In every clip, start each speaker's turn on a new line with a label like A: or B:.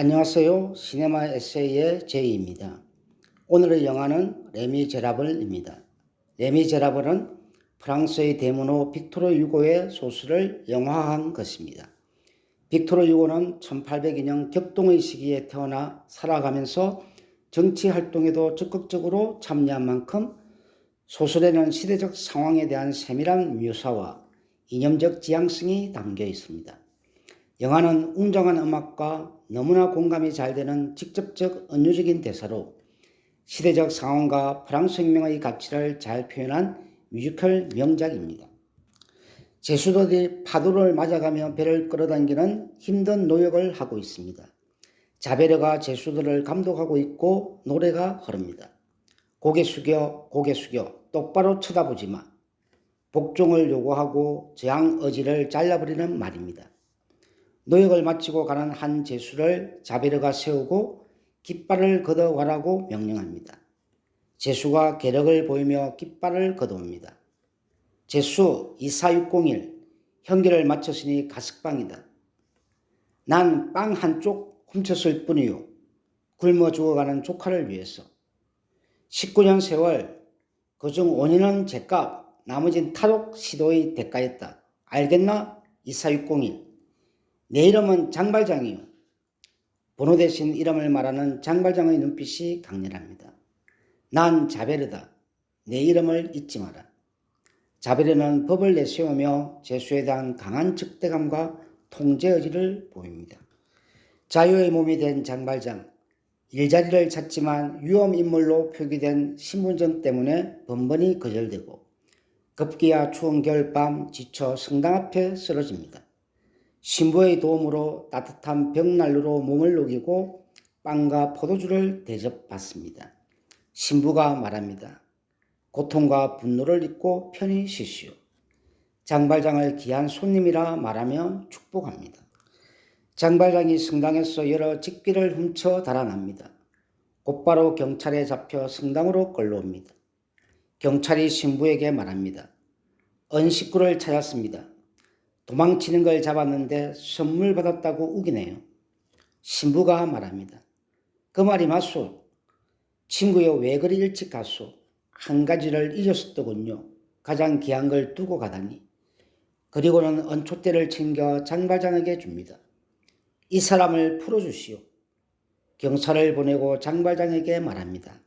A: 안녕하세요. 시네마 에세이의 제이입니다. 오늘의 영화는 레미제라블입니다. 레미제라블은 프랑스의 대문호 빅토르 유고의 소설을 영화한 것입니다. 빅토르 유고는 1802년 격동의 시기에 태어나 살아가면서 정치 활동에도 적극적으로 참여한 만큼 소설에는 시대적 상황에 대한 세밀한 묘사와 이념적 지향성이 담겨 있습니다. 영화는 웅장한 음악과 너무나 공감이 잘 되는 직접적 은유적인 대사로 시대적 상황과 프랑스 혁명의 가치를 잘 표현한 뮤지컬 명작입니다. 제수도들이 파도를 맞아가며 배를 끌어당기는 힘든 노역을 하고 있습니다. 자베르가 제수들을 감독하고 있고 노래가 흐릅니다. 고개 숙여 고개 숙여 똑바로 쳐다보지 마. 복종을 요구하고 저항 의지를 잘라버리는 말입니다. 노역을 마치고 가는 한 제수를 자베르가 세우고 깃발을 걷어와라고 명령합니다. 제수가 계력을 보이며 깃발을 걷어옵니다. 제수 24601 형기를 마쳤으니 가석방이다. 난 빵 한쪽 훔쳤을 뿐이요. 굶어 죽어가는 조카를 위해서. 19년 세월 그중 5년은 제값 나머진 탈옥 시도의 대가였다. 알겠나? 24601 내 이름은 장발장이요. 번호 대신 이름을 말하는 장발장의 눈빛이 강렬합니다. 난 자베르다. 내 이름을 잊지 마라. 자베르는 법을 내세우며 제수에 대한 강한 적대감과 통제 의지를 보입니다. 자유의 몸이 된 장발장, 일자리를 찾지만 위험 인물로 표기된 신분증 때문에 번번이 거절되고 급기야 추운 겨울밤 지쳐 성당 앞에 쓰러집니다. 신부의 도움으로 따뜻한 벽난로로 몸을 녹이고 빵과 포도주를 대접받습니다. 신부가 말합니다. 고통과 분노를 잊고 편히 쉬시오. 장발장을 귀한 손님이라 말하며 축복합니다. 장발장이 성당에서 여러 직비를 훔쳐 달아납니다. 곧바로 경찰에 잡혀 성당으로 끌려옵니다. 경찰이 신부에게 말합니다. 은식구를 찾았습니다. 도망치는 걸 잡았는데 선물 받았다고 우기네요. 신부가 말합니다. 그 말이 맞소. 친구여 왜 그리 일찍 갔소? 한 가지를 잊었었더군요. 가장 귀한 걸 두고 가다니. 그리고는 은촛대를 챙겨 장발장에게 줍니다. 이 사람을 풀어주시오. 경찰을 보내고 장발장에게 말합니다.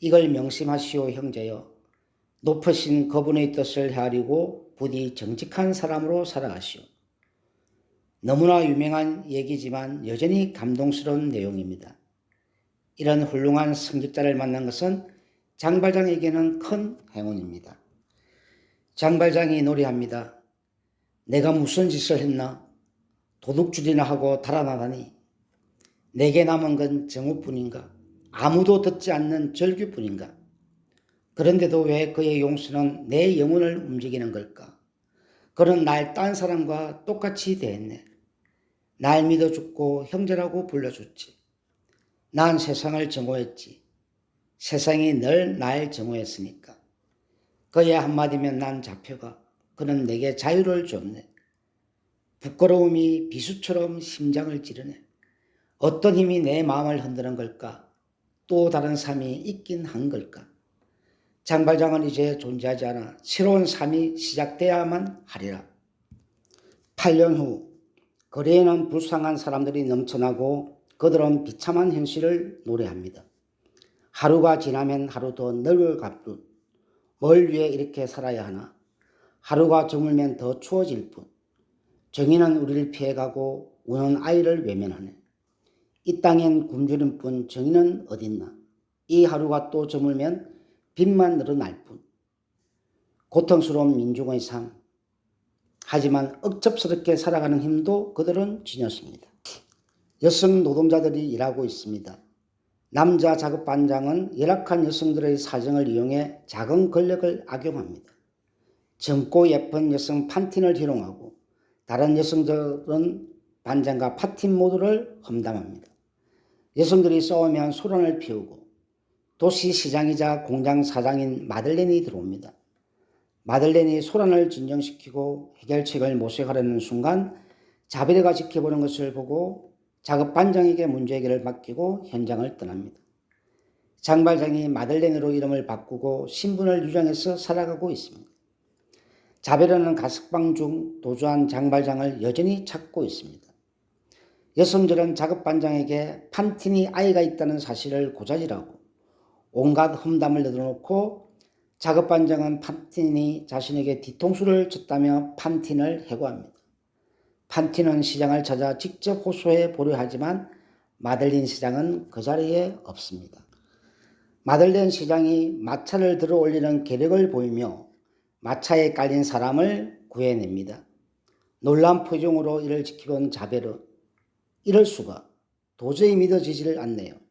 A: 이걸 명심하시오 형제여. 높으신 그분의 뜻을 헤아리고 부디 정직한 사람으로 살아가시오. 너무나 유명한 얘기지만 여전히 감동스러운 내용입니다. 이런 훌륭한 성직자를 만난 것은 장발장에게는 큰 행운입니다. 장발장이 노래합니다. 내가 무슨 짓을 했나? 도둑질이나 하고 달아나다니. 내게 남은 건 정오뿐인가? 아무도 듣지 않는 절규뿐인가? 그런데도 왜 그의 용서는 내 영혼을 움직이는 걸까? 그는 날 딴 사람과 똑같이 대했네. 날 믿어 죽고 형제라고 불러줬지. 난 세상을 정오했지. 세상이 늘날 정오했으니까. 그의 한마디면 난 잡혀가. 그는 내게 자유를 줬네. 부끄러움이 비수처럼 심장을 찌르네. 어떤 힘이 내 마음을 흔드는 걸까? 또 다른 삶이 있긴 한 걸까? 장발장은 이제 존재하지 않아 새로운 삶이 시작돼야만 하리라. 8년 후 거리에는 불쌍한 사람들이 넘쳐나고 그들은 비참한 현실을 노래합니다. 하루가 지나면 하루 더 늙어갈 뿐. 뭘 위해 이렇게 살아야 하나? 하루가 저물면 더 추워질 뿐. 정의는 우리를 피해가고 우는 아이를 외면하네. 이 땅엔 굶주린 뿐 정의는 어딨나? 이 하루가 또 저물면 빚만 늘어날 뿐. 고통스러운 민중의 삶. 하지만 억잡스럽게 살아가는 힘도 그들은 지녔습니다. 여성 노동자들이 일하고 있습니다. 남자 작업 반장은 열악한 여성들의 사정을 이용해 작은 권력을 악용합니다. 젊고 예쁜 여성 판틴을 희롱하고 다른 여성들은 반장과 파틴 모두를 험담합니다. 여성들이 싸우면 소란을 피우고 도시 시장이자 공장 사장인 마들렌이 들어옵니다. 마들렌이 소란을 진정시키고 해결책을 모색하려는 순간 자베르가 지켜보는 것을 보고 작업 반장에게 문제 해결을 맡기고 현장을 떠납니다. 장발장이 마들렌으로 이름을 바꾸고 신분을 유장해서 살아가고 있습니다. 자베르는 가석방 중 도주한 장발장을 여전히 찾고 있습니다. 여성들은 작업 반장에게 판틴이 아이가 있다는 사실을 고자질하고 온갖 험담을 내놓고 작업 반장은 판틴이 자신에게 뒤통수를 쳤다며 판틴을 해고합니다. 판틴은 시장을 찾아 직접 호소해 보려 하지만 마들린 시장은 그 자리에 없습니다. 마들렌 시장이 마차를 들어 올리는 계력을 보이며 마차에 깔린 사람을 구해냅니다. 놀란 표정으로 이를 지켜본 자베르. 이럴 수가 도저히 믿어지지를 않네요.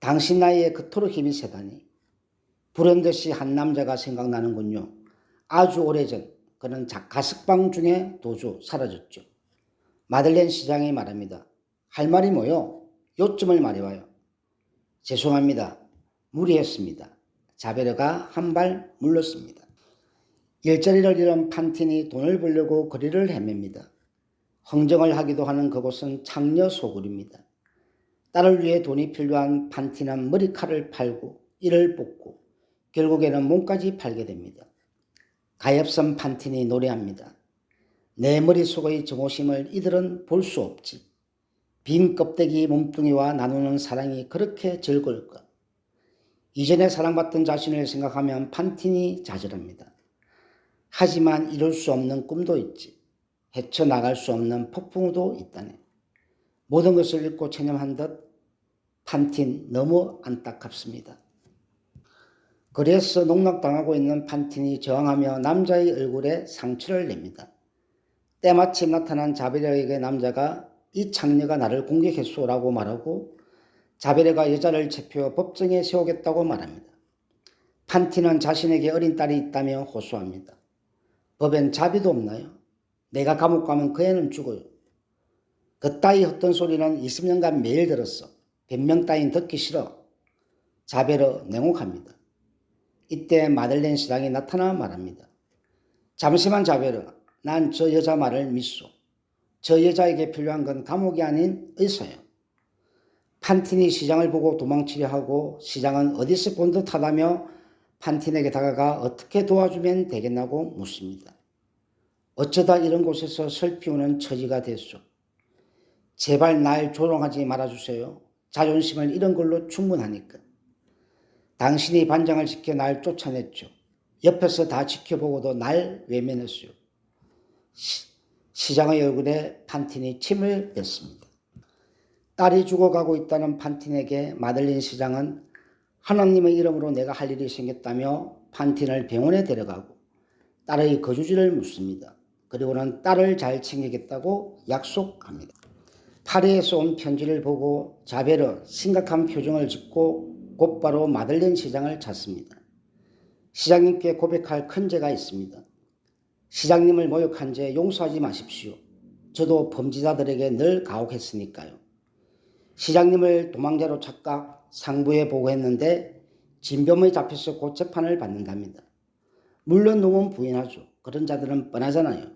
A: 당신 나이에 그토록 힘이 세다니. 불현듯이 한 남자가 생각나는군요. 아주 오래전 그는 가석방 중에 도주 사라졌죠. 마들렌 시장이 말합니다. 할 말이 뭐요? 요점을 말해봐요. 죄송합니다. 무리했습니다. 자베르가 한 발 물렀습니다. 일자리를 잃은 판틴이 돈을 벌려고 거리를 헤맵니다. 흥정을 하기도 하는 그곳은 창녀 소굴입니다. 딸을 위해 돈이 필요한 판틴은 머리칼을 팔고 이를 뽑고 결국에는 몸까지 팔게 됩니다. 가엾은 판틴이 노래합니다. 내 머릿속의 정오심을 이들은 볼 수 없지. 빈 껍데기 몸뚱이와 나누는 사랑이 그렇게 즐거울까? 이전에 사랑받던 자신을 생각하면 판틴이 좌절합니다. 하지만 이룰 수 없는 꿈도 있지. 헤쳐나갈 수 없는 폭풍우도 있다네. 모든 것을 잃고 체념한 듯 판틴 너무 안타깝습니다. 그래서 농락당하고 있는 판틴이 저항하며 남자의 얼굴에 상처를 냅니다. 때마침 나타난 자베르에게 남자가 이 창녀가 나를 공격했소라고 말하고 자베르가 여자를 체포 법정에 세우겠다고 말합니다. 판티는 자신에게 어린 딸이 있다며 호소합니다. 법엔 자비도 없나요? 내가 감옥 가면 그 애는 죽어요. 그따위 헛된 소리는 20년간 매일 들었어. 변명 따윈 듣기 싫어. 자베르 냉혹합니다. 이때 마들렌 시장이 나타나 말합니다. 잠시만 자베르, 난 저 여자 말을 믿소. 저 여자에게 필요한 건 감옥이 아닌 의사요. 판틴이 시장을 보고 도망치려 하고 시장은 어디서 본 듯하다며 판틴에게 다가가 어떻게 도와주면 되겠나고 묻습니다. 어쩌다 이런 곳에서 설피우는 처지가 됐소. 제발 날 조롱하지 말아주세요. 자존심을 잃은 걸로 충분하니까. 당신이 반장을 지켜 날 쫓아냈죠. 옆에서 다 지켜보고도 날 외면했어요. 시, 장의 얼굴에 판틴이 침을 뱉습니다. 딸이 죽어가고 있다는 판틴에게 마들린 시장은 하나님의 이름으로 내가 할 일이 생겼다며 판틴을 병원에 데려가고 딸의 거주지를 묻습니다. 그리고는 딸을 잘 챙기겠다고 약속합니다. 파리에서 온 편지를 보고 자베르 심각한 표정을 짓고 곧바로 마들렌 시장을 찾습니다. 시장님께 고백할 큰 죄가 있습니다. 시장님을 모욕한 죄 용서하지 마십시오. 저도 범죄자들에게 늘 가혹했으니까요. 시장님을 도망자로 착각 상부에 보고했는데 진범에 잡혀서 곧 재판을 받는답니다. 물론 놈은 부인하죠. 그런 자들은 뻔하잖아요.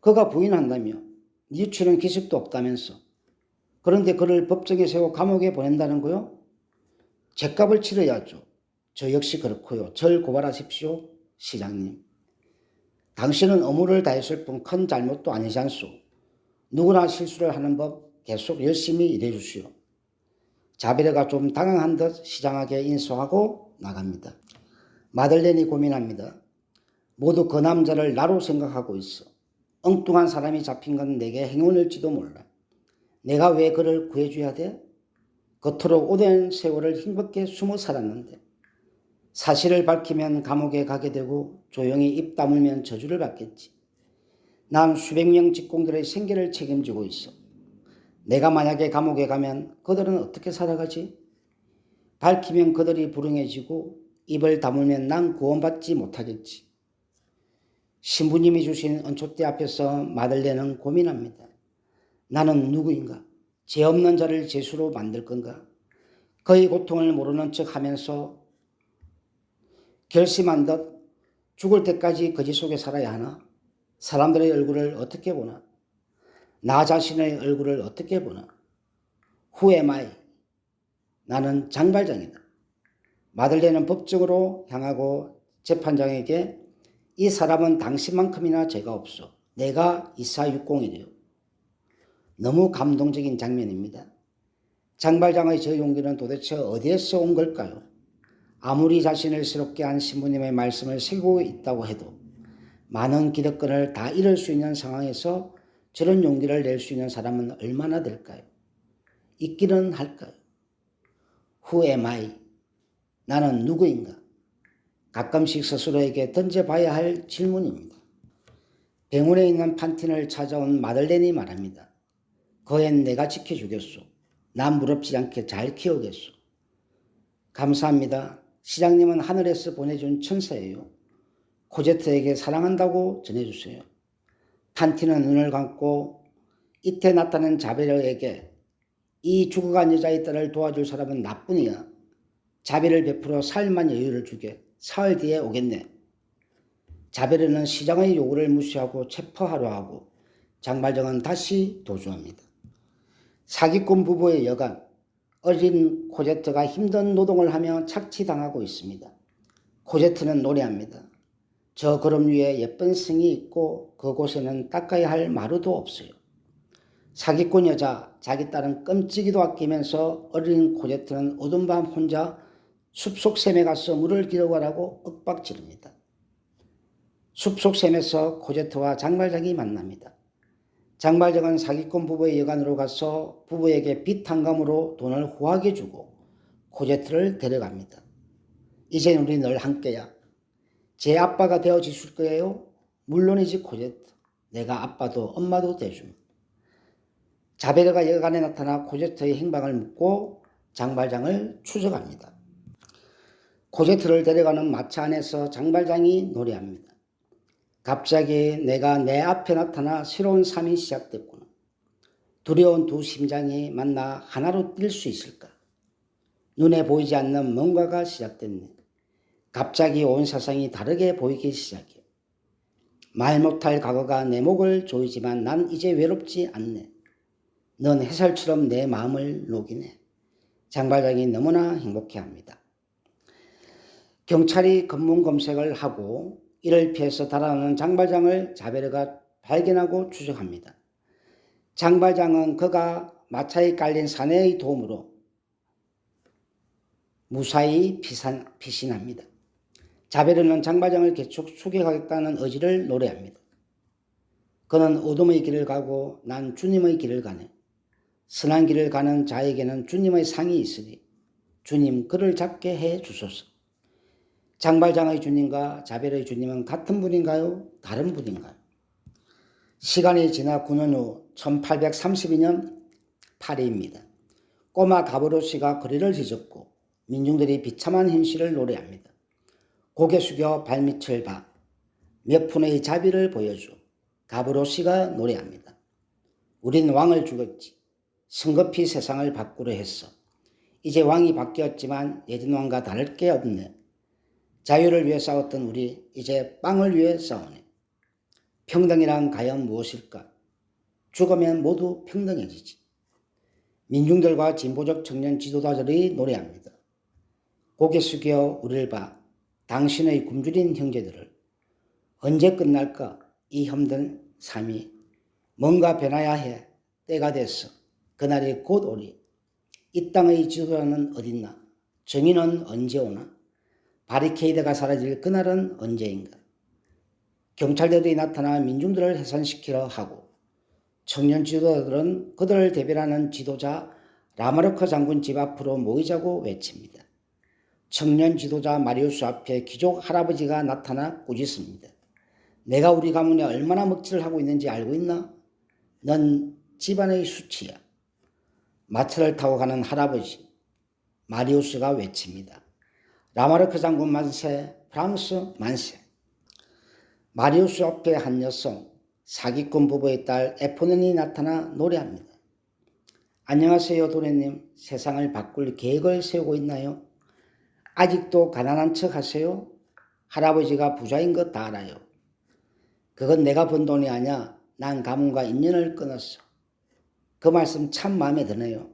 A: 그가 부인한다며 니우치는 기습도 없다면서 그런데 그를 법정에 세워 감옥에 보낸다는 거요? 죄값을 치러야죠. 저 역시 그렇고요. 절 고발하십시오. 시장님. 당신은 의무를 다했을 뿐 큰 잘못도 아니지 않소. 누구나 실수를 하는 법 계속 열심히 일해 주시오. 자비레가 좀 당황한 듯 시장하게 인수하고 나갑니다. 마들렌이 고민합니다. 모두 그 남자를 나로 생각하고 있어. 엉뚱한 사람이 잡힌 건 내게 행운일지도 몰라. 내가 왜 그를 구해줘야 돼? 겉으로 오랜 세월을 힘겹게 숨어 살았는데 사실을 밝히면 감옥에 가게 되고 조용히 입 다물면 저주를 받겠지. 난 수백 명 직공들의 생계를 책임지고 있어. 내가 만약에 감옥에 가면 그들은 어떻게 살아가지? 밝히면 그들이 불행해지고 입을 다물면 난 구원받지 못하겠지. 신부님이 주신 은총대 앞에서 마들레는 고민합니다. 나는 누구인가? 죄 없는 자를 죄수로 만들 건가? 그의 고통을 모르는 척 하면서 결심한 듯 죽을 때까지 거짓 속에 살아야 하나? 사람들의 얼굴을 어떻게 보나? 나 자신의 얼굴을 어떻게 보나? 후에 마이 나는 장발장이다. 마들레는 법정으로 향하고 재판장에게 이 사람은 당신만큼이나 죄가 없어. 내가 이사육공이래요. 너무 감동적인 장면입니다. 장발장의 저 용기는 도대체 어디에서 온 걸까요? 아무리 자신을 새롭게 한 신부님의 말씀을 새기고 있다고 해도 많은 기득권을 다 잃을 수 있는 상황에서 저런 용기를 낼 수 있는 사람은 얼마나 될까요? 있기는 할까요? Who am I? 나는 누구인가? 가끔씩 스스로에게 던져봐야 할 질문입니다. 병원에 있는 판틴을 찾아온 마들렌이 말합니다. 거엔 내가 지켜주겠소. 난 무럽지 않게 잘 키우겠소. 감사합니다. 시장님은 하늘에서 보내준 천사예요. 코제트에게 사랑한다고 전해주세요. 판티는 눈을 감고 이때 나타난 자베르에게 이 죽어간 여자의 딸을 도와줄 사람은 나뿐이야. 자비를 베풀어 사흘만 여유를 주게. 사흘 뒤에 오겠네. 자베르는 시장의 요구를 무시하고 체포하려 하고 장발정은 다시 도주합니다. 사기꾼 부부의 여간 어린 코제트가 힘든 노동을 하며 착취당하고 있습니다. 코제트는 노래합니다. 저 걸음 위에 예쁜 승이 있고 그곳에는 닦아야 할 마루도 없어요. 사기꾼 여자 자기 딸은 끔찍이도 아끼면서 어린 코제트는 어둠 밤 혼자 숲속 샘에 가서 물을 기르가라고 윽박 지릅니다. 숲속 샘에서 코제트와 장발장이 만납니다. 장발장은 사기꾼 부부의 여관으로 가서 부부에게 빚 한감으로 돈을 후하게 주고 코제트를 데려갑니다. 이젠 우리 늘 함께야. 제 아빠가 되어 주실 거예요? 물론이지 코제트. 내가 아빠도 엄마도 되줌. 자베르가 여간에 나타나 코제트의 행방을 묻고 장발장을 추적합니다. 코제트를 데려가는 마차 안에서 장발장이 노래합니다. 갑자기 내가 내 앞에 나타나 새로운 삶이 시작됐구나. 두려운 두 심장이 만나 하나로 뛸 수 있을까? 눈에 보이지 않는 뭔가가 시작됐네. 갑자기 온 세상이 다르게 보이기 시작해. 말 못할 과거가 내 목을 조이지만 난 이제 외롭지 않네. 넌 해살처럼 내 마음을 녹이네. 장발장이 너무나 행복해합니다. 경찰이 검문 검색을 하고 이를 피해서 달아나는 장발장을 자베르가 발견하고 추적합니다. 장발장은 그가 마차에 깔린 사내의 도움으로 무사히 피산, 피신합니다. 자베르는 장발장을 계속 추격하겠다는 의지를 노래합니다. 그는 어둠의 길을 가고 난 주님의 길을 가네. 선한 길을 가는 자에게는 주님의 상이 있으니 주님 그를 잡게 해 주소서. 장발장의 주님과 자벨의 주님은 같은 분인가요? 다른 분인가요? 시간이 지나 9년 후 1832년 8일입니다. 꼬마 가브로 씨가 거리를 뒤졌고 민중들이 비참한 현실을 노래합니다. 고개 숙여 발밑을 봐 몇 푼의 자비를 보여줘 가브로 씨가 노래합니다. 우린 왕을 죽였지. 성급히 세상을 바꾸려 했어. 이제 왕이 바뀌었지만 예전 왕과 다를 게 없네. 자유를 위해 싸웠던 우리 이제 빵을 위해 싸우네. 평등이란 과연 무엇일까? 죽으면 모두 평등해지지. 민중들과 진보적 청년 지도자들이 노래합니다. 고개 숙여 우리를 봐 당신의 굶주린 형제들을 언제 끝날까 이 힘든 삶이 뭔가 변해야 해 때가 됐어 그날이 곧 오리 이 땅의 지도자는 어딨나 정의는 언제 오나 바리케이드가 사라질 그날은 언제인가? 경찰들이 나타나 민중들을 해산시키려 하고 청년 지도자들은 그들을 대변하는 지도자 라마르크 장군 집 앞으로 모이자고 외칩니다. 청년 지도자 마리우스 앞에 귀족 할아버지가 나타나 꾸짖습니다. 내가 우리 가문에 얼마나 먹칠을 하고 있는지 알고 있나? 넌 집안의 수치야. 마차를 타고 가는 할아버지 마리우스가 외칩니다. 라마르크 장군 만세, 프랑스 만세. 마리우스 옆에 한 여성, 사기꾼 부부의 딸 에포넨이 나타나 노래합니다. 안녕하세요, 도련님. 세상을 바꿀 계획을 세우고 있나요? 아직도 가난한 척 하세요? 할아버지가 부자인 것 다 알아요. 그건 내가 번 돈이 아니야. 난 가문과 인연을 끊었어. 그 말씀 참 마음에 드네요.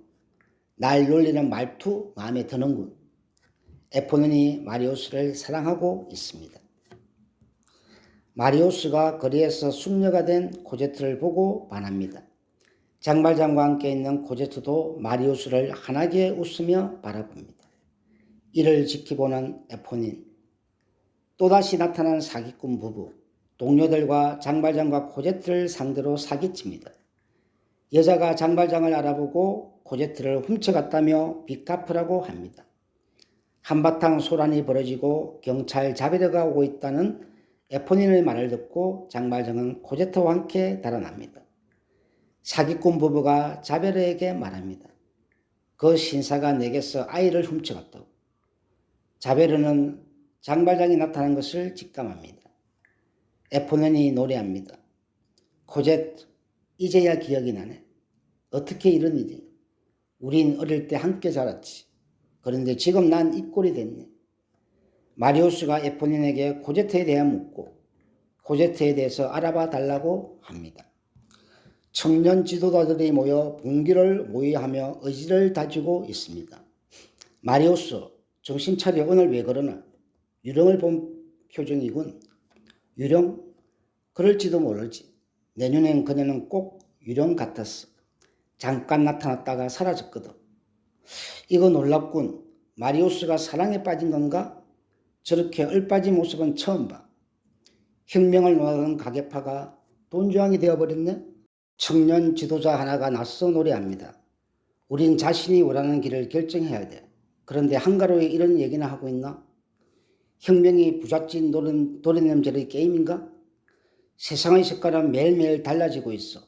A: 날 놀리는 말투 마음에 드는군. 에포닌이 마리오스를 사랑하고 있습니다. 마리오스가 거리에서 숙녀가 된 코제트를 보고 반합니다. 장발장과 함께 있는 코제트도 마리오스를 환하게 웃으며 바라봅니다. 이를 지켜보는 에포닌. 또다시 나타난 사기꾼 부부. 동료들과 장발장과 코제트를 상대로 사기칩니다. 여자가 장발장을 알아보고 코제트를 훔쳐갔다며 빚 갚으라고 합니다. 한바탕 소란이 벌어지고 경찰 자비르가 오고 있다는 에포닌의 말을 듣고 장발장은 코제트와 함께 달아납니다. 사기꾼 부부가 자베르에게 말합니다. 그 신사가 내게서 아이를 훔쳐갔다고. 자베르는 장발장이 나타난 것을 직감합니다. 에포넨이 노래합니다. 코제트, 이제야 기억이 나네. 어떻게 이런 일이? 우린 어릴 때 함께 자랐지. 그런데 지금 난 이 꼴이 됐네. 마리오스가 에포닌에게 코제트에 대해 묻고 코제트에 대해서 알아봐 달라고 합니다. 청년 지도자들이 모여 봉기를 모의하며 의지를 다지고 있습니다. 마리오스, 정신 차려 오늘 왜 그러나? 유령을 본 표정이군. 유령? 그럴지도 모르지. 내년엔 그녀는 꼭 유령 같았어. 잠깐 나타났다가 사라졌거든. 이거 놀랍군. 마리오스가 사랑에 빠진 건가? 저렇게 얼빠진 모습은 처음 봐. 혁명을 논하던 가계파가 돈주왕이 되어버렸네? 청년 지도자 하나가 나서 노래합니다. 우린 자신이 원하는 길을 결정해야 돼. 그런데 한가로이 이런 얘기나 하고 있나? 혁명이 부잣집 노린, 도련냄새의 게임인가? 세상의 색깔은 매일매일 달라지고 있어.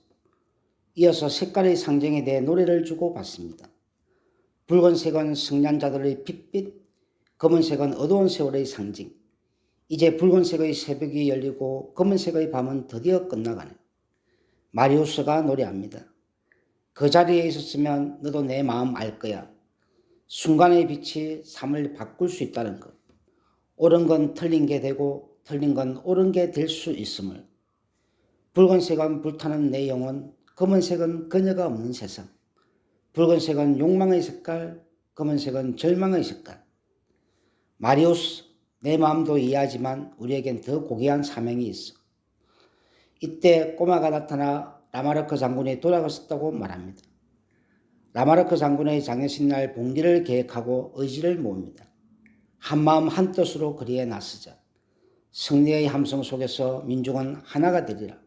A: 이어서 색깔의 상징에 대해 노래를 주고 받습니다. 붉은색은 승리자들의 빛빛, 검은색은 어두운 세월의 상징. 이제 붉은색의 새벽이 열리고 검은색의 밤은 드디어 끝나가네. 마리우스가 노래합니다. 그 자리에 있었으면 너도 내 마음 알 거야. 순간의 빛이 삶을 바꿀 수 있다는 것. 옳은 건 틀린 게 되고 틀린 건 옳은 게 될 수 있음을. 붉은색은 불타는 내 영혼, 검은색은 그녀가 없는 세상. 붉은색은 욕망의 색깔, 검은색은 절망의 색깔. 마리우스, 내 마음도 이해하지만 우리에겐 더 고귀한 사명이 있어. 이때 꼬마가 나타나 라마르크 장군이 돌아갔었다고 말합니다. 라마르크 장군의 장례식 날 봉기를 계획하고 의지를 모읍니다. 한마음 한뜻으로 거리에 나서자. 승리의 함성 속에서 민중은 하나가 되리라.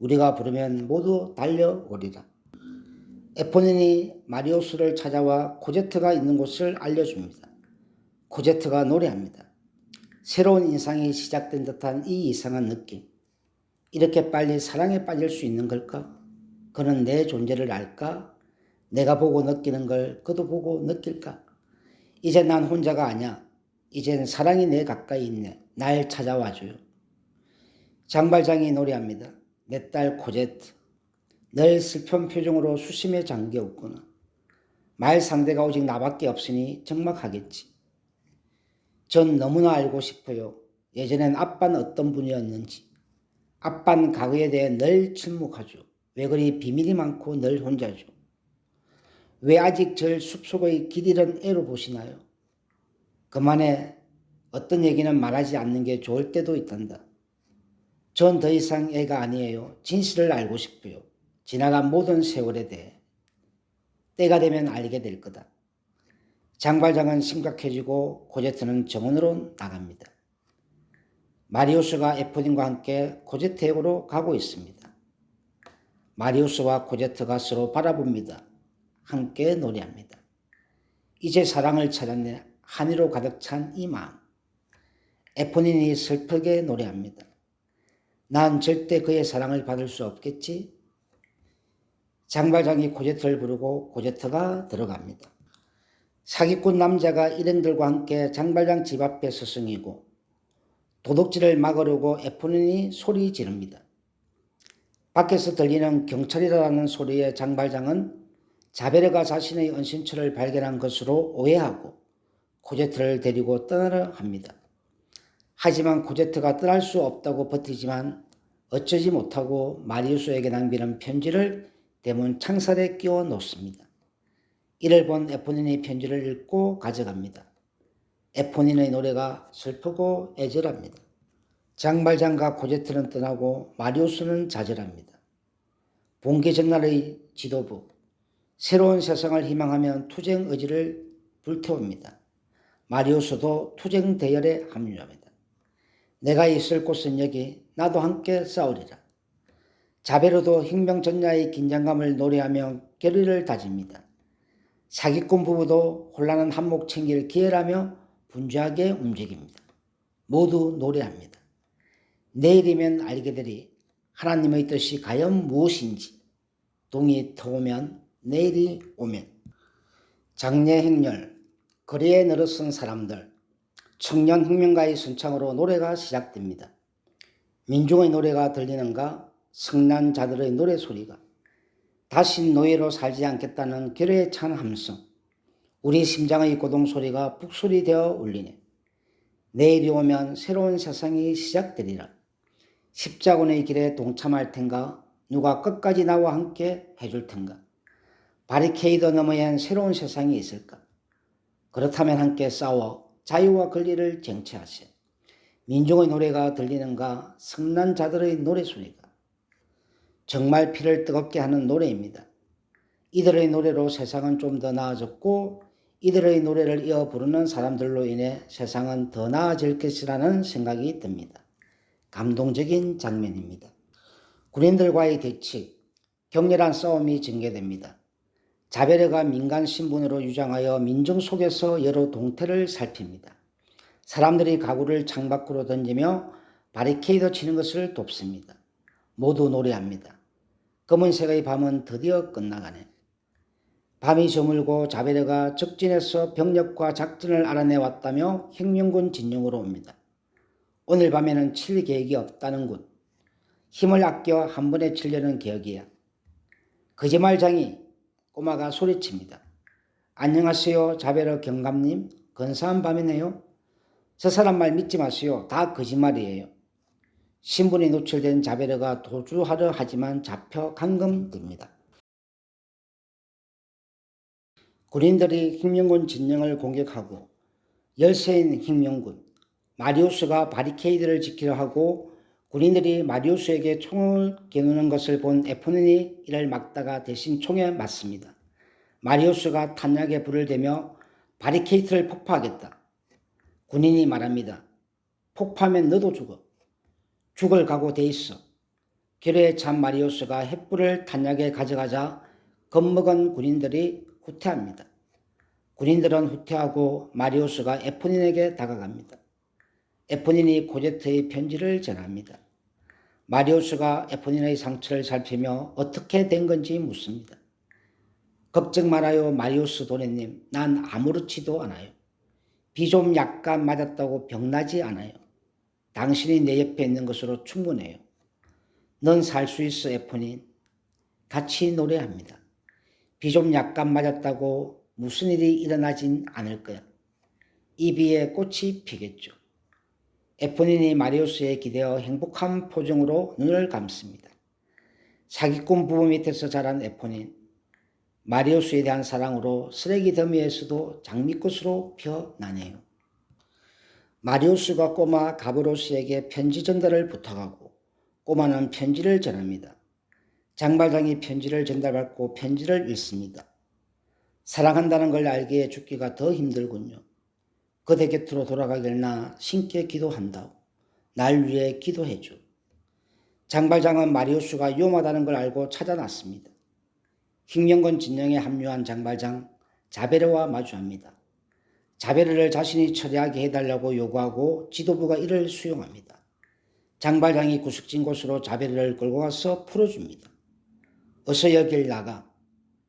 A: 우리가 부르면 모두 달려오리라. 에포닌이 마리오스를 찾아와 코제트가 있는 곳을 알려줍니다. 코제트가 노래합니다. 새로운 인상이 시작된 듯한 이 이상한 느낌. 이렇게 빨리 사랑에 빠질 수 있는 걸까? 그는 내 존재를 알까? 내가 보고 느끼는 걸 그도 보고 느낄까? 이제 난 혼자가 아니야. 이젠 사랑이 내 가까이 있네. 날 찾아와줘요. 장발장이 노래합니다. 내 딸 코제트. 늘 슬픈 표정으로 수심에 잠겨 웃구나. 말 상대가 오직 나밖에 없으니 적막하겠지. 전 너무나 알고 싶어요. 예전엔 아빠는 어떤 분이었는지. 아빠는 과거에 대해 늘 침묵하죠. 왜 그리 비밀이 많고 늘 혼자죠. 왜 아직 절 숲속의 길 잃은 애로 보시나요? 그만해 어떤 얘기는 말하지 않는 게 좋을 때도 있단다. 전 더 이상 애가 아니에요. 진실을 알고 싶어요. 지나간 모든 세월에 대해. 때가 되면 알게 될 거다. 장발장은 심각해지고 코제트는 정원으로 나갑니다. 마리우스가 에포딘과 함께 코제트역으로 가고 있습니다. 마리우스와 코제트가 서로 바라봅니다. 함께 노래합니다. 이제 사랑을 찾았네. 한이로 가득 찬 이 마음. 에포닌이 슬프게 노래합니다. 난 절대 그의 사랑을 받을 수 없겠지. 장발장이 코제트를 부르고 코제트가 들어갑니다. 사기꾼 남자가 일행들과 함께 장발장 집 앞에 스승이고 도둑질을 막으려고 에포닌이 소리 지릅니다. 밖에서 들리는 경찰이라는 소리에 장발장은 자베르가 자신의 은신처를 발견한 것으로 오해하고 코제트를 데리고 떠나려 합니다. 하지만 코제트가 떠날 수 없다고 버티지만 어쩌지 못하고 마리우스에게 남기는 편지를 대문 창살에 끼워 놓습니다. 이를 본 에포닌이 편지를 읽고 가져갑니다. 에포닌의 노래가 슬프고 애절합니다. 장발장과 코제트는 떠나고 마리우스는 좌절합니다. 봉기 전날의 지도부, 새로운 세상을 희망하며 투쟁 의지를 불태웁니다. 마리우스도 투쟁 대열에 합류합니다. 내가 있을 곳은 여기, 나도 함께 싸우리라. 자베르도 혁명전야의 긴장감을 노래하며 결의를 다집니다. 사기꾼 부부도 혼란한 한몫 챙길 기회라며 분주하게 움직입니다. 모두 노래합니다. 내일이면 알게 되리 하나님의 뜻이 과연 무엇인지 동이 터오면 내일이 오면 장례 행렬 거리에 늘어선 사람들 청년 혁명가의 순창으로 노래가 시작됩니다. 민중의 노래가 들리는가 성난 자들의 노래 소리가 다시 노예로 살지 않겠다는 결의에 찬 함성 우리 심장의 고동 소리가 북소리 되어 울리네. 내일이 오면 새로운 세상이 시작되리라. 십자군의 길에 동참할 텐가? 누가 끝까지 나와 함께 해줄 텐가? 바리케이드 너머엔 새로운 세상이 있을까? 그렇다면 함께 싸워 자유와 권리를 쟁취하세. 민중의 노래가 들리는가? 성난 자들의 노래소리가 정말 피를 뜨겁게 하는 노래입니다. 이들의 노래로 세상은 좀 더 나아졌고 이들의 노래를 이어 부르는 사람들로 인해 세상은 더 나아질 것이라는 생각이 듭니다. 감동적인 장면입니다. 군인들과의 대치, 격렬한 싸움이 전개됩니다. 자베르가 민간 신분으로 유장하여 민중 속에서 여러 동태를 살핍니다. 사람들이 가구를 창밖으로 던지며 바리케이드 치는 것을 돕습니다. 모두 노래합니다. 검은색의 밤은 드디어 끝나가네. 밤이 저물고 자베르가 적진에서 병력과 작전을 알아내 왔다며 혁명군 진영으로 옵니다. 오늘 밤에는 칠 계획이 없다는군. 힘을 아껴 한 번에 치려는 계획이야. 거짓말장이 꼬마가 소리칩니다. 안녕하세요 자베르 경감님. 근사한 밤이네요. 저 사람 말 믿지 마세요. 다 거짓말이에요. 신분이 노출된 자베르가 도주하려 하지만 잡혀 감금됩니다. 군인들이 혁명군 진영을 공격하고 열세인 혁명군 마리우스가 바리케이드를 지키려 하고 군인들이 마리우스에게 총을 겨누는 것을 본 에포닌이 이를 막다가 대신 총에 맞습니다. 마리우스가 탄약에 불을 대며 바리케이트를 폭파하겠다. 군인이 말합니다. 폭파하면 너도 죽어. 죽을 각오 돼 있어. 결의에 찬 마리우스가 횃불을 탄약에 가져가자 겁먹은 군인들이 후퇴합니다. 군인들은 후퇴하고 마리우스가 에포닌에게 다가갑니다. 에포닌이 고제트의 편지를 전합니다. 마리우스가 에포닌의 상처를 살피며 어떻게 된 건지 묻습니다. 걱정 말아요 마리우스 도네님 난 아무렇지도 않아요. 비 좀 약간 맞았다고 병나지 않아요. 당신이 내 옆에 있는 것으로 충분해요. 넌 살 수 있어 에포닌. 같이 노래합니다. 비 좀 약간 맞았다고 무슨 일이 일어나진 않을 거야. 이 비에 꽃이 피겠죠. 에포닌이 마리우스에 기대어 행복한 표정으로 눈을 감습니다. 사기꾼 부부 밑에서 자란 에포닌, 마리우스에 대한 사랑으로 쓰레기 더미에서도 장미꽃으로 피어나네요. 마리우스가 꼬마 가브로스에게 편지 전달을 부탁하고 꼬마는 편지를 전합니다. 장발장이 편지를 전달받고 편지를 읽습니다. 사랑한다는 걸 알기에 죽기가 더 힘들군요. 그대 곁으로 돌아가길 나 신께 기도한다. 날 위해 기도해줘. 장발장은 마리우스가 위험하다는 걸 알고 찾아났습니다. 혁명군 진영에 합류한 장발장 자베르와 마주합니다. 자베르를 자신이 처리하게 해달라고 요구하고 지도부가 이를 수용합니다. 장발장이 구석진 곳으로 자베르를 끌고 가서 풀어줍니다. 어서 여길 나가.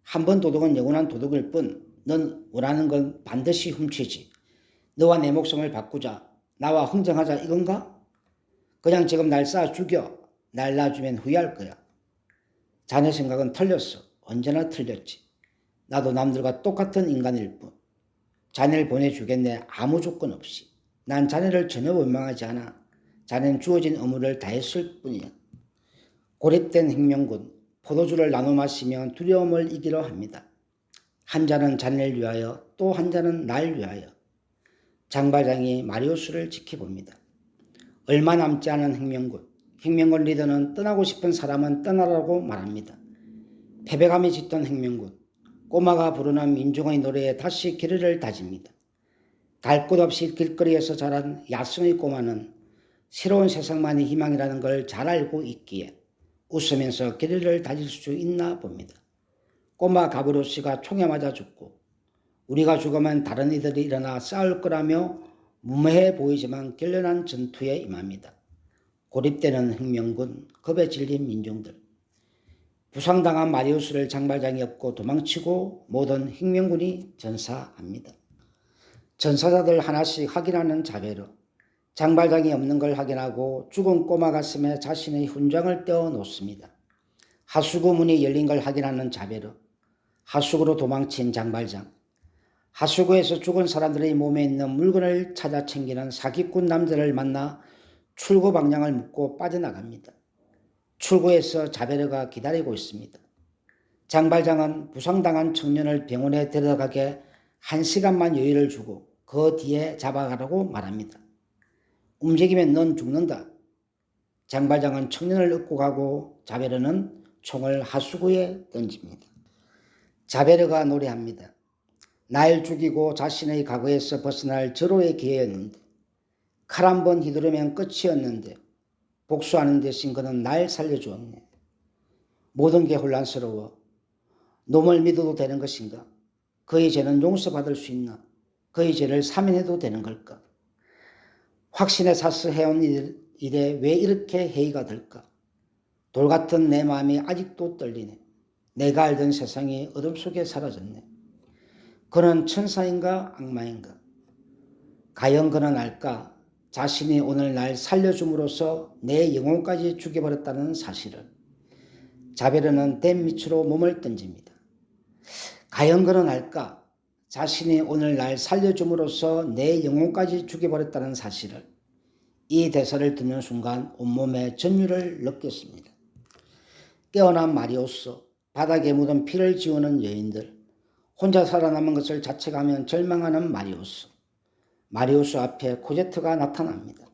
A: 한 번 도둑은 영원한 도둑일 뿐, 넌 원하는 건 반드시 훔치지. 너와 내 목숨을 바꾸자. 나와 흥정하자 이건가? 그냥 지금 날 쏴 죽여. 날 놔주면 후회할 거야. 자네 생각은 틀렸어. 언제나 틀렸지. 나도 남들과 똑같은 인간일 뿐. 자네를 보내주겠네. 아무 조건 없이. 난 자네를 전혀 원망하지 않아. 자네는 주어진 의무를 다했을 뿐이야. 고립된 혁명군. 포도주를 나눠 마시며 두려움을 이기려 합니다. 한 잔은 자네를 위하여 또 한 잔은 날 위하여. 장발장이 마리오스를 지켜봅니다. 얼마 남지 않은 행명군. 행명군 리더는 떠나고 싶은 사람은 떠나라고 말합니다. 패배감이 짙던 행명군. 꼬마가 부르는 민중의 노래에 다시 길을 다집니다. 갈 곳 없이 길거리에서 자란 야성의 꼬마는 새로운 세상만이 희망이라는 걸 잘 알고 있기에 웃으면서 길을 다질 수 있나 봅니다. 꼬마 가브로스가 총에 맞아 죽고 우리가 죽으면 다른 이들이 일어나 싸울 거라며 무모해 보이지만 결련한 전투에 임합니다. 고립되는 혁명군, 겁에 질린 민중들. 부상당한 마리우스를 장발장이 업고 도망치고 모든 혁명군이 전사합니다. 전사자들 하나씩 확인하는 자배로 장발장이 없는 걸 확인하고 죽은 꼬마 가슴에 자신의 훈장을 떼어 놓습니다. 하수구 문이 열린 걸 확인하는 자배로 하수구로 도망친 장발장. 하수구에서 죽은 사람들의 몸에 있는 물건을 찾아 챙기는 사기꾼 남자를 만나 출구 방향을 묻고 빠져나갑니다. 출구에서 자베르가 기다리고 있습니다. 장발장은 부상당한 청년을 병원에 데려가게 한 시간만 여유를 주고 그 뒤에 잡아가라고 말합니다. 움직이면 넌 죽는다. 장발장은 청년을 얻고 가고 자베르는 총을 하수구에 던집니다. 자베르가 노래합니다. 날 죽이고 자신의 과거에서 벗어날 절호의 기회였는데 칼 한 번 휘두르면 끝이었는데 복수하는 대신 그는 날 살려주었네. 모든 게 혼란스러워. 놈을 믿어도 되는 것인가? 그의 죄는 용서받을 수 있나? 그의 죄를 사면해도 되는 걸까? 확신에 사서 해온 일에 왜 이렇게 회의가 될까? 돌 같은 내 마음이 아직도 떨리네. 내가 알던 세상이 어둠 속에 사라졌네. 그는 천사인가 악마인가? 과연 그는 알까? 자신이 오늘 날 살려줌으로써 내 영혼까지 죽여버렸다는 사실을. 자베르는 댐 밑으로 몸을 던집니다. 과연 그는 알까? 자신이 오늘 날 살려줌으로써 내 영혼까지 죽여버렸다는 사실을. 이 대사를 듣는 순간 온몸에 전율을 느꼈습니다. 깨어난 마리오스, 바닥에 묻은 피를 지우는 여인들, 혼자 살아남은 것을 자책하면 절망하는 마리오스. 마리오스 앞에 코제트가 나타납니다.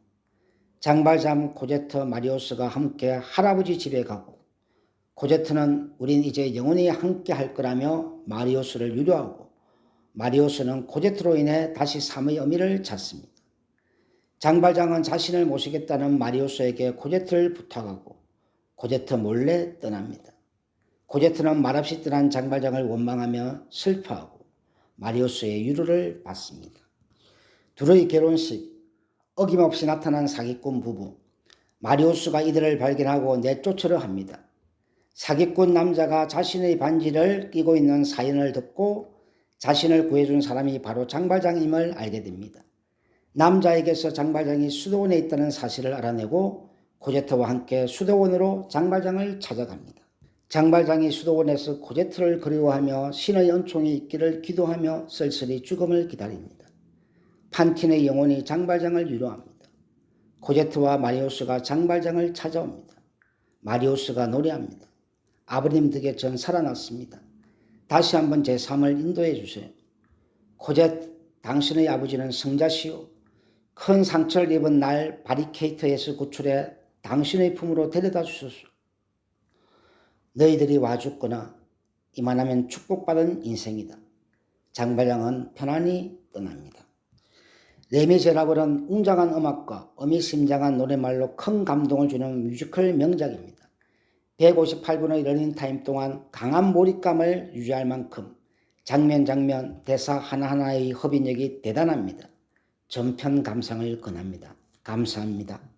A: 장발잠 코제트 마리오스가 함께 할아버지 집에 가고 코제트는 우린 이제 영원히 함께 할 거라며 마리오스를 유료하고 마리오스는 코제트로 인해 다시 삶의 의미를 찾습니다. 장발장은 자신을 모시겠다는 마리오스에게 코제트를 부탁하고 코제트 몰래 떠납니다. 코제트는 말없이 떠난 장발장을 원망하며 슬퍼하고 마리오스의 유로를 받습니다. 둘의 결혼식, 어김없이 나타난 사기꾼 부부, 마리오스가 이들을 발견하고 내쫓으려 합니다. 사기꾼 남자가 자신의 반지를 끼고 있는 사연을 듣고 자신을 구해준 사람이 바로 장발장임을 알게 됩니다. 남자에게서 장발장이 수도원에 있다는 사실을 알아내고 코제트와 함께 수도원으로 장발장을 찾아갑니다. 장발장이 수도원에서 코제트를 그리워하며 신의 은총이 있기를 기도하며 쓸쓸히 죽음을 기다립니다. 판틴의 영혼이 장발장을 위로합니다. 코제트와 마리오스가 장발장을 찾아옵니다. 마리오스가 노래합니다. 아버님 덕에 전 살아났습니다. 다시 한번 제 삶을 인도해 주세요. 코제트, 당신의 아버지는 성자시오. 큰 상처를 입은 날 바리케이트에서 구출해 당신의 품으로 데려다 주소서. 너희들이 와줬거나 이만하면 축복받은 인생이다. 장발장은 편안히 떠납니다. 레미제라블은 웅장한 음악과 어미심장한 노래말로 큰 감동을 주는 뮤지컬 명작입니다. 158분의 러닝타임 동안 강한 몰입감을 유지할 만큼 장면 장면 대사 하나하나의 협인력이 대단합니다. 전편 감상을 권합니다. 감사합니다.